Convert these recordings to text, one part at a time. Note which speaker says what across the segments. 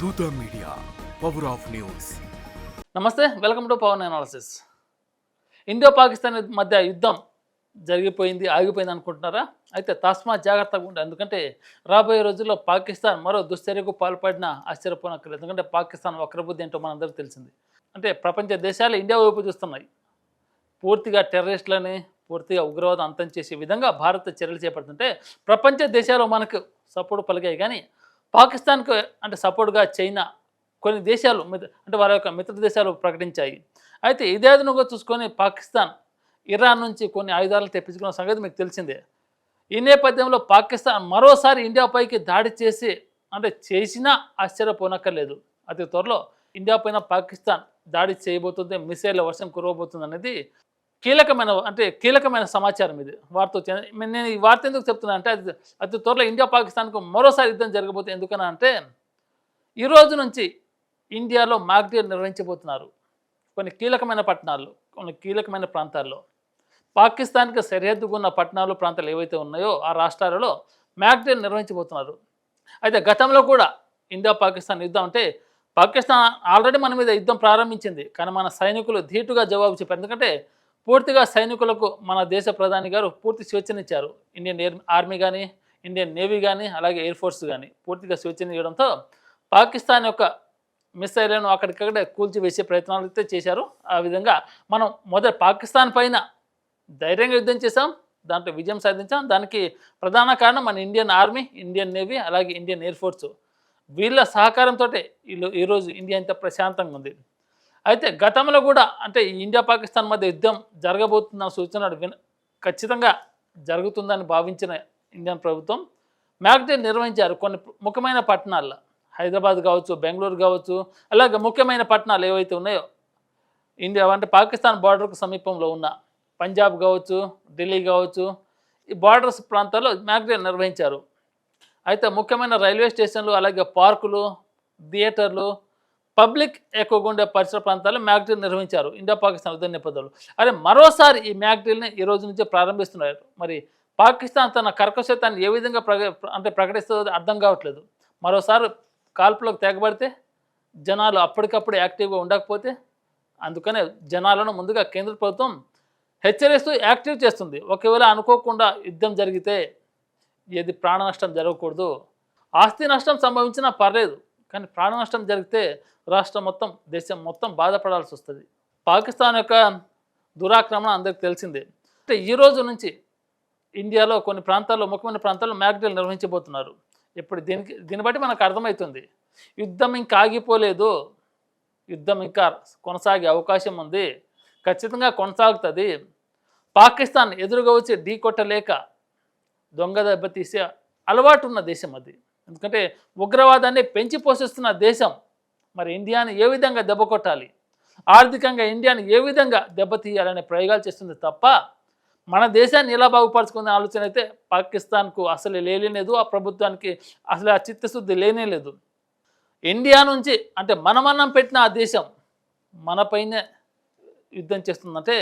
Speaker 1: దూత media power of news
Speaker 2: నమస్తే welcome to Pawan analysis India Pakistan మధ్య యుద్ధం జరిగిపోయింది ఆగిపోయింది అనుకుంటున్నారా? అయితే తస్మా జాగ్రత్తగా ఉండాలి ఎందుకంటే రాబోయే రోజుల్లో పాకిస్తాన్ మరో దుశ్చర్యకు పాల్పడిన ఆశ్చర్యపోనక్కర్లేదు ఎందుకంటే పాకిస్తాన్ వక్రబుద్ధి ఏంటో మనందరికీ తెలిసింది. అంటే ప్రపంచ దేశాలు ఇండియా వైపు చూస్తున్నాయి. పూర్తిగా టెర్రరిస్టులని పూర్తిగా ఉగ్రవాదం అంతం చేసే విధంగా భారత్ చర్యలు చేపడుతుంటే ప్రపంచ దేశాలు మనకు సపోర్ట్ పలికాయి కానీ పాకిస్తాన్కు అంటే సపోర్ట్గా చైనా కొన్ని దేశాలు అంటే వారి యొక్క మిత్ర దేశాలు ప్రకటించాయి. అయితే ఇదే అదనుగా చూసుకొని పాకిస్తాన్ ఇరాన్ నుంచి కొన్ని ఆయుధాలు తెప్పించుకున్న సంగతి మీకు తెలిసిందే. ఈ నేపథ్యంలో పాకిస్తాన్ మరోసారి ఇండియాపైకి దాడి చేసి అంటే చేసినా ఆశ్చర్యపోనక్కర్లేదు. అతి త్వరలో ఇండియా పైన పాకిస్తాన్ దాడి చేయబోతుంది మిసైల్ వర్షం కురవబోతుంది అనేది కీలకమైన అంటే కీలకమైన సమాచారం ఇది. వార్త వచ్చి నేను ఈ వార్త ఎందుకు చెప్తున్నా అంటే అది అతి త్వరలో ఇండియా పాకిస్తాన్కు మరోసారి యుద్ధం జరగబోతుంది. ఎందుకన్నా అంటే ఈ రోజు నుంచి ఇండియాలో మాక్డియల్ నిర్వహించబోతున్నారు. కొన్ని కీలకమైన పట్టణాల్లో కొన్ని కీలకమైన ప్రాంతాల్లో. పాకిస్తాన్కి సరిహద్దుకున్న ఉన్న పట్టణాలు ప్రాంతాలు ఏవైతే ఉన్నాయో ఆ రాష్ట్రాలలో మ్యాక్డియల్ నిర్వహించబోతున్నారు. అయితే గతంలో కూడా ఇండియా పాకిస్తాన్ యుద్ధం అంటే పాకిస్తాన్ ఆల్రెడీ మన మీద యుద్ధం ప్రారంభించింది. కానీ మన సైనికులు ధీటుగా జవాబు చెప్పారు. ఎందుకంటే పూర్తిగా సైనికులకు మన దేశ ప్రధాని గారు పూర్తి స్వేచ్ఛనిచ్చారు ఇండియన్ ఎయిర్ ఆర్మీ కానీ ఇండియన్ నేవీ కానీ అలాగే ఎయిర్ ఫోర్స్ కానీ పూర్తిగా స్వేచ్ఛను ఇవ్వడంతో పాకిస్తాన్ యొక్క మిసైళ్ళను అక్కడికక్కడే కూల్చివేసే ప్రయత్నాలు అయితే చేశారు. ఆ విధంగా మనం మొదట పాకిస్తాన్ పైన ధైర్యంగా యుద్ధం చేశాం. దాంట్లో విజయం సాధించాం. దానికి ప్రధాన కారణం మన ఇండియన్ ఆర్మీ ఇండియన్ నేవీ అలాగే ఇండియన్ ఎయిర్ ఫోర్స్. వీళ్ళ సహకారంతో వీళ్ళు ఈరోజు ఇండియా ఇంత ప్రశాంతంగా ఉంది. అయితే గతంలో కూడా అంటే ఇండియా పాకిస్తాన్ మధ్య యుద్ధం జరగబోతున్న సూచన విన ఖచ్చితంగా జరుగుతుందని భావించిన ఇండియన్ ప్రభుత్వం మ్యాగ్డే నిర్వహించారు కొన్ని ముఖ్యమైన పట్టణాల్లో. హైదరాబాద్ కావచ్చు బెంగళూరు కావచ్చు అలాగే ముఖ్యమైన పట్టణాలు ఏవైతే ఉన్నాయో ఇండియా అంటే పాకిస్తాన్ బార్డర్కు సమీపంలో ఉన్న పంజాబ్ కావచ్చు ఢిల్లీ కావచ్చు ఈ బార్డర్స్ ప్రాంతాల్లో మ్యాగ్డే నిర్వహించారు. అయితే ముఖ్యమైన రైల్వే స్టేషన్లు అలాగే పార్కులు థియేటర్లు పబ్లిక్ ఎక్కువగా ఉండే పరిసర ప్రాంతాల్లో మ్యాగ్డిల్ నిర్వహించారు. ఇండియా పాకిస్తాన్ యుద్ధ నేపథ్యంలో. అదే మరోసారి ఈ మ్యాగ్డిల్ని ఈ రోజు నుంచే ప్రారంభిస్తున్నారు. మరి పాకిస్తాన్ తన కర్కశత్వాన్ని ఏ విధంగా అంటే ప్రకటిస్తుందో అర్థం కావట్లేదు. మరోసారి కాల్పులకు తెగబడితే జనాలు అప్పటికప్పుడు యాక్టివ్గా ఉండకపోతే అందుకనే జనాలను ముందుగా కేంద్ర ప్రభుత్వం హెచ్చరిస్తూ యాక్టివ్ చేస్తుంది. ఒకవేళ అనుకోకుండా యుద్ధం జరిగితే ఏది ప్రాణ నష్టం జరగకూడదు. ఆస్తి నష్టం సంభవించినా పర్లేదు. కానీ ప్రాణ నష్టం జరిగితే రాష్ట్రం మొత్తం దేశం మొత్తం బాధపడాల్సి వస్తుంది. పాకిస్తాన్ యొక్క దురాక్రమణ అందరికి తెలిసిందే. అంటే ఈ రోజు నుంచి ఇండియాలో కొన్ని ప్రాంతాల్లో ముఖ్యమైన ప్రాంతాల్లో మ్యాగ్డీలు నిర్వహించబోతున్నారు. ఇప్పుడు దీనికి దీన్ని బట్టి మనకు అర్థమవుతుంది. యుద్ధం ఇంకా ఆగిపోలేదు. యుద్ధం ఇంకా కొనసాగే అవకాశం ఉంది. ఖచ్చితంగా కొనసాగుతుంది. పాకిస్తాన్ ఎదురుగా వచ్చి ఢీకొట్టలేక దొంగ దెబ్బతీసే అలవాటు ఉన్న దేశం అది. ఎందుకంటే ఉగ్రవాదాన్ని పెంచి పోషిస్తున్న దేశం. మరి ఇండియాని ఏ విధంగా దెబ్బ కొట్టాలి? ఆర్థికంగా ఇండియాని ఏ విధంగా దెబ్బతీయాలనే ప్రయోగాలు చేస్తుంది తప్ప మన దేశాన్ని ఎలా బాగుపరచుకునే ఆలోచన అయితే పాకిస్తాన్కు అసలు లేనేలేదు ఆ ప్రభుత్వానికి అసలు ఆ చిత్తశుద్ధి లేనే లేదు. ఇండియా నుంచి అంటే మనమన్నం పెట్టిన ఆ దేశం మనపైనే యుద్ధం చేస్తుందంటే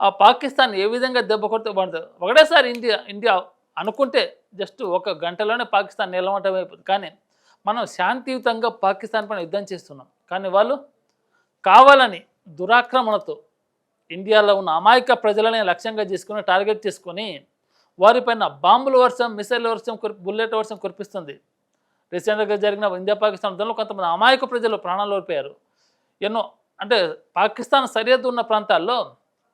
Speaker 2: ఆ పాకిస్తాన్ ఏ విధంగా దెబ్బ కొడితే బాగుంటుంది? ఒకటేసారి ఇండియా ఇండియా అనుకుంటే జస్ట్ ఒక గంటలోనే పాకిస్తాన్ నిలవటం కానీ మనం శాంతియుతంగా పాకిస్తాన్ పైన యుద్ధం చేస్తున్నాం. కానీ వాళ్ళు కావాలని దురాక్రమణతో ఇండియాలో ఉన్న అమాయక ప్రజలని లక్ష్యంగా చేసుకుని టార్గెట్ చేసుకొని వారిపైన బాంబుల వర్షం మిసైల్ వర్షం కురి బుల్లెట్ వర్షం కురిపిస్తుంది. రీసెంట్గా జరిగిన ఇండియా పాకిస్తాన్ యుద్ధంలో కొంతమంది అమాయక ప్రజలు ప్రాణాలు ఓడిపోయారు. ఎన్నో అంటే పాకిస్తాన్ సరిహద్దు ఉన్న ప్రాంతాల్లో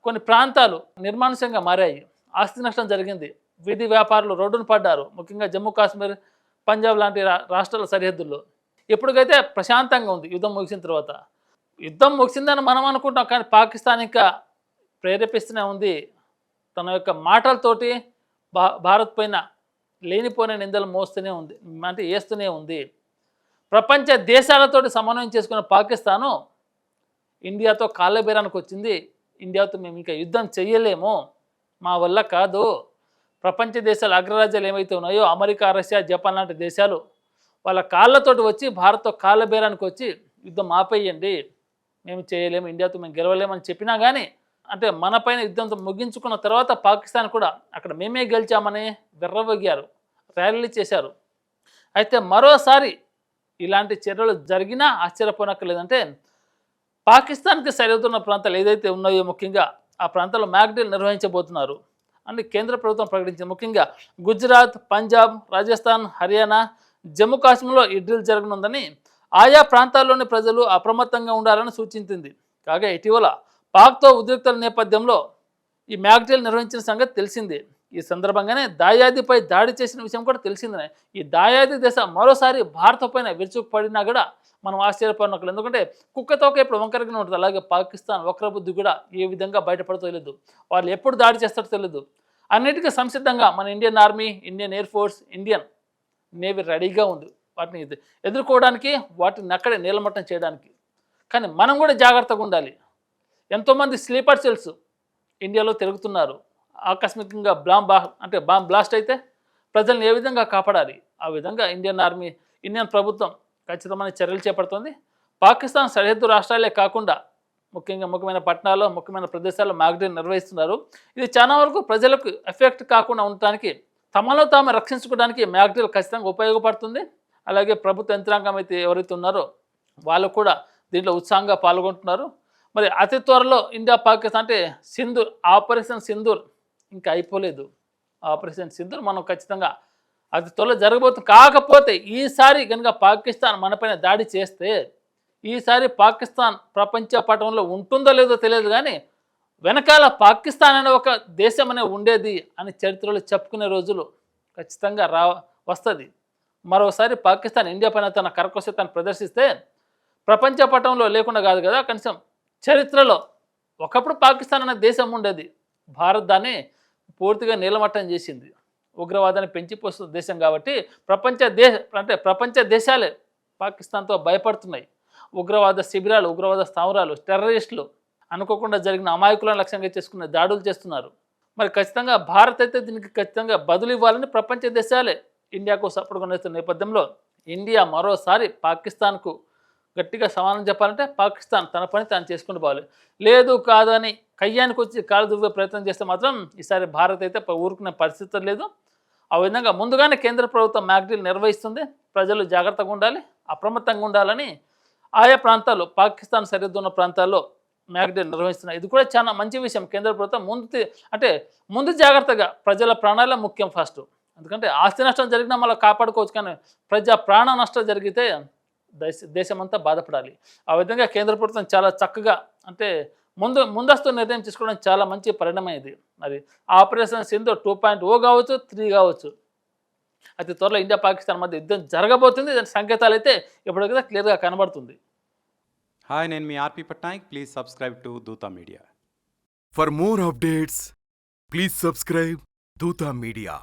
Speaker 2: కొన్ని ప్రాంతాలు నిర్మానుష్యంగా మారాయి. ఆస్తి నష్టం జరిగింది. వీధి వ్యాపారులు రోడ్డును పడ్డారు. ముఖ్యంగా జమ్మూ కాశ్మీర్ పంజాబ్ లాంటి రా- రాష్ట్రాల సరిహద్దుల్లో. ఇప్పటికైతే ప్రశాంతంగా ఉంది యుద్ధం ముగిసిన తర్వాత. యుద్ధం ముగిసిందని మనం అనుకుంటాం కానీ పాకిస్తాన్ ఇంకా ప్రేరేపిస్తూనే ఉంది. తన యొక్క మాటలతోటి భా భారత్ పైన లేనిపోయిన నిందలు మోస్తూనే ఉంది అంటే వేస్తూనే ఉంది. ప్రపంచ దేశాలతోటి సమన్వయం చేసుకున్న పాకిస్తాను ఇండియాతో కాళ్ళబేరానికి వచ్చింది. ఇండియాతో మేము ఇంకా యుద్ధం చేయలేము మా వల్ల కాదు. ప్రపంచ దేశాల అగ్రరాజ్యాలు ఏమైతే ఉన్నాయో అమెరికా రష్యా జపాన్ లాంటి దేశాలు వాళ్ళ కాళ్ళతోటి వచ్చి భారత్తో కాళ్ళ బేరానికి వచ్చి యుద్ధం ఆపేయండి. మేము చేయలేము ఇండియాతో మేము గెలవలేమని చెప్పినా కానీ అంటే మన పైన యుద్ధంతో ముగించుకున్న తర్వాత పాకిస్తాన్ కూడా అక్కడ మేమే గెలిచామని విర్రవగ్గారు ర్యాలీలు చేశారు. అయితే మరోసారి ఇలాంటి చర్యలు జరిగినా ఆశ్చర్యపోనక్కర్లేదంటే పాకిస్తాన్కి సరిహద్దున్న ప్రాంతాలు ఏదైతే ఉన్నాయో ముఖ్యంగా ఆ ప్రాంతాల్లో మ్యాగ్డిల్ నిర్వహించబోతున్నారు. అని కేంద్ర ప్రభుత్వం ప్రకటించింది. ముఖ్యంగా గుజరాత్ పంజాబ్ రాజస్థాన్ హర్యానా జమ్మూ కాశ్మీర్లో ఈ డ్రిల్ జరగనుందని ఆయా ప్రాంతాల్లోని ప్రజలు అప్రమత్తంగా ఉండాలని సూచించింది. కాగా ఇటీవల పాక్తో ఉద్రిక్తల నేపథ్యంలో ఈ మ్యాగ్డిల్ నిర్వహించిన సంగతి తెలిసిందే. ఈ సందర్భంగానే దాయాదిపై దాడి చేసిన విషయం కూడా తెలిసిందనే ఈ దాయాది దశ మరోసారి భారత పైన విరుచుకుపడినా కూడా మనం ఆశ్చర్యపడినట్లు ఎందుకంటే కుక్కతోక ఇప్పుడు వంకరగానే ఉంటుంది. అలాగే పాకిస్తాన్ వక్రబుద్ధి కూడా ఏ విధంగా బయటపడతో తెలియదు వాళ్ళు ఎప్పుడు దాడి చేస్తారో తెలియదు అన్నిటికీ సంసిద్ధంగా మన Indian army Indian air force Indian navy రెడీగా ఉంది. వాటిని ఎదుర్కోవడానికి వాటిని అక్కడే నీలమట్టం చేయడానికి. కానీ మనం కూడా జాగ్రత్తగా ఉండాలి. ఎంతోమంది స్లీపర్ సెల్స్ ఇండియాలో తిరుగుతున్నారు. ఆకస్మికంగా బాంబ్ బా అంటే బాంబ్ బ్లాస్ట్ అయితే ప్రజల్ని ఏ విధంగా కాపాడాలి? ఆ విధంగా ఇండియన్ ఆర్మీ ఇండియన్ ప్రభుత్వం ఖచ్చితమైన చర్యలు చేపడుతుంది. పాకిస్తాన్ సరిహద్దు రాష్ట్రాలే కాకుండా ముఖ్యంగా ముఖ్యమైన పట్టణాల్లో ముఖ్యమైన ప్రదేశాల్లో మ్యాగజైన్ నిర్వహిస్తున్నారు. ఇది చాలా వరకు ప్రజలకు ఎఫెక్ట్ కాకుండా ఉండటానికి తమలో తాము రక్షించుకోవడానికి మ్యాగ్డిల్ ఖచ్చితంగా ఉపయోగపడుతుంది. అలాగే ప్రభుత్వ యంత్రాంగం అయితే ఎవరైతే ఉన్నారో వాళ్ళు కూడా దీంట్లో ఉత్సాహంగా పాల్గొంటున్నారు. మరి అతి త్వరలో ఇండియా పాకిస్తాన్ అంటే సింధూర్ ఆపరేషన్ సింధూర్ ఇంకా అయిపోలేదు. ఆపరేషన్ సింధూర్ మనం ఖచ్చితంగా అతి త్వరలో జరగబోతుంది. కాకపోతే ఈసారి కనుక పాకిస్తాన్ మనపైన దాడి చేస్తే ఈసారి పాకిస్తాన్ ప్రపంచ పటంలో ఉంటుందో లేదో తెలియదు కానీ వెనకాల పాకిస్తాన్ అనే ఒక దేశం అనే ఉండేది అని చరిత్రలో చెప్పుకునే రోజులు ఖచ్చితంగా రా వస్తుంది. మరోసారి పాకిస్తాన్ ఇండియా పైన తన కరకుశతాన్ని ప్రదర్శిస్తే ప్రపంచ పటంలో లేకుండా కాదు కదా కనీసం చరిత్రలో ఒకప్పుడు పాకిస్తాన్ అనే దేశం ఉండేది. భారత్ దాన్ని పూర్తిగా నీలమట్టం చేసింది. ఉగ్రవాదాన్ని పెంచిపోస్తున్న దేశం కాబట్టి ప్రపంచ దేశ అంటే ప్రపంచ దేశాలే పాకిస్తాన్తో భయపడుతున్నాయి. ఉగ్రవాద శిబిరాలు ఉగ్రవాద స్థావరాలు టెర్రరిస్టులు అనుకోకుండా జరిగిన అమాయకులను లక్ష్యంగా చేసుకునే దాడులు చేస్తున్నారు. మరి ఖచ్చితంగా భారత్ అయితే దీనికి ఖచ్చితంగా బదులు ఇవ్వాలని ప్రపంచ దేశాలే. ఇండియాకు సపోర్ట్ కొనేస్తున్న నేపథ్యంలో ఇండియా మరోసారి పాకిస్తాన్కు గట్టిగా సమానం చెప్పాలంటే పాకిస్తాన్ తన పని తాను చేసుకుని పోవాలి. లేదు కాదు అని కయ్యానికి వచ్చి కాలు దువ్వే ప్రయత్నం చేస్తే మాత్రం ఈసారి భారత్ అయితే ఊరుకునే పరిస్థితి లేదు. ఆ విధంగా ముందుగానే కేంద్ర ప్రభుత్వం మ్యాగ్డీలు నిర్వహిస్తుంది. ప్రజలు జాగ్రత్తగా ఉండాలి అప్రమత్తంగా ఉండాలని ఆయా ప్రాంతాల్లో పాకిస్తాన్ సరిహద్దు ఉన్న ప్రాంతాల్లో మ్యాగ్డే నిర్వహిస్తున్నాయి ఇది కూడా చాలా మంచి విషయం. కేంద్ర ప్రభుత్వం ముందు అంటే ముందు జాగ్రత్తగా ప్రజల ప్రాణాలే ముఖ్యం ఫస్ట్ ఎందుకంటే ఆస్తి నష్టం జరిగినా మళ్ళీ కాపాడుకోవచ్చు కానీ ప్రజా ప్రాణ నష్టం జరిగితే దేశ దేశమంతా బాధపడాలి. ఆ విధంగా కేంద్ర ప్రభుత్వం చాలా చక్కగా అంటే ముందు ముందస్తు నిర్ణయం తీసుకోవడం చాలా మంచి పరిణామం ఇది. మరి operation Sindhu two point O కావచ్చు త్రీ కావచ్చు. అతి త్వరలో ఇండియా పాకిస్తాన్ మధ్య యుద్ధం జరగబోతుంది. దాని సంకేతాలు అయితే ఇప్పటికైతే క్లియర్గా కనబడుతుంది.
Speaker 3: హాయ్ నేను మీ R P Patnaik. Please subscribe to Dutha media
Speaker 1: For more updates, please subscribe Duta Media.